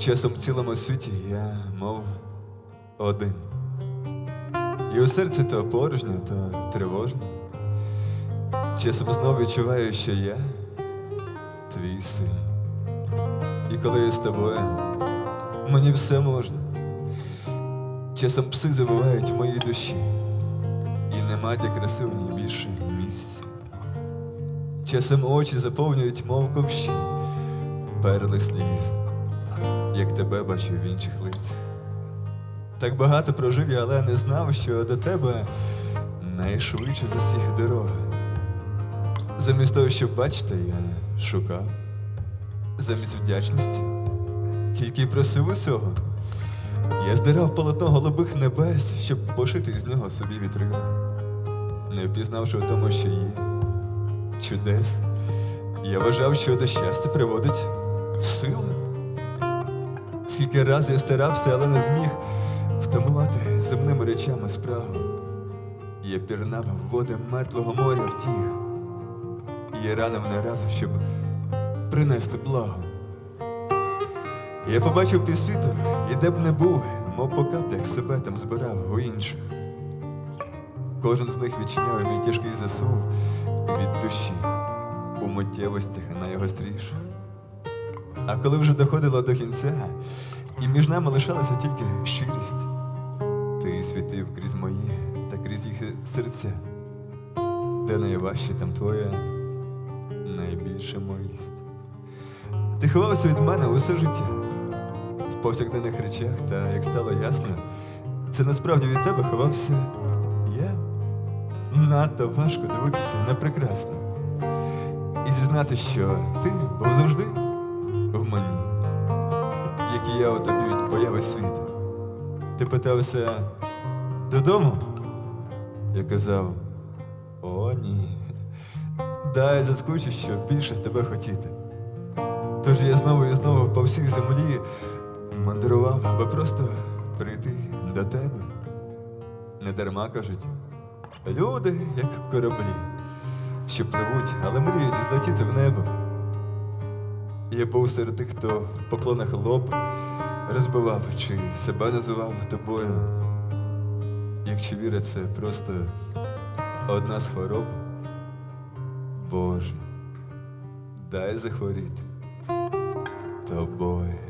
Часом в цілому світі я, мов один. І у серці то порожньо, то тривожно. Часом знов відчуваю, що я твій син. І коли я з тобою, мені все можна. Часом пси забувають в моїй душі, і нема для краси в ній більше місця. Часом очі заповнюють, мов ковші, перли сліз, як тебе бачу в інших лицях. Так багато прожив я, але не знав, що до тебе найшвидше з усіх дорога. Замість того, щоб бачити, я шукав. Замість вдячності тільки й просив усього. Я здирав полотно голубих небес, щоб пошити з нього собі вітрила. Не впізнавши в тому, що є чудес, я вважав, що до щастя приводить сила. Скільки раз я старався, але не зміг втамувати земними речами справу. Я пірнав води мертвого моря втіх. Я ранив не раз, щоб принести благо. Я побачив півсвіту, і де б не був, мов по каплях себе там збирав у інших. Кожен з них відчиняв мій тяжкий засув від душі у миттєвостях найгостріших. А коли вже доходило до кінця, і між нами лишалася тільки щирість, ти світив крізь моє та крізь їх серця, де найважче, там твоя найбільша милість. Ти ховався від мене усе життя в повсякденних речах, та як стало ясно, це насправді від тебе ховався я. Надто важко дивитися на прекрасне і зізнати, що ти був завжди в мені, як я у тобі від появи світу. Ти питався додому? Я казав: О, ні. Дай заскучу, що більше тебе хотіти. Тож я знову і знову по всій землі мандрував, аби просто прийти до тебе. Не дарма кажуть, люди, як кораблі, що пливуть, але мріють злетіти в небо. Я був серед тих, хто в поклонах лоб розбивав чи себе називав тобою. Якщо віра, це просто одна з хвороб. Боже, дай захворіти тобою.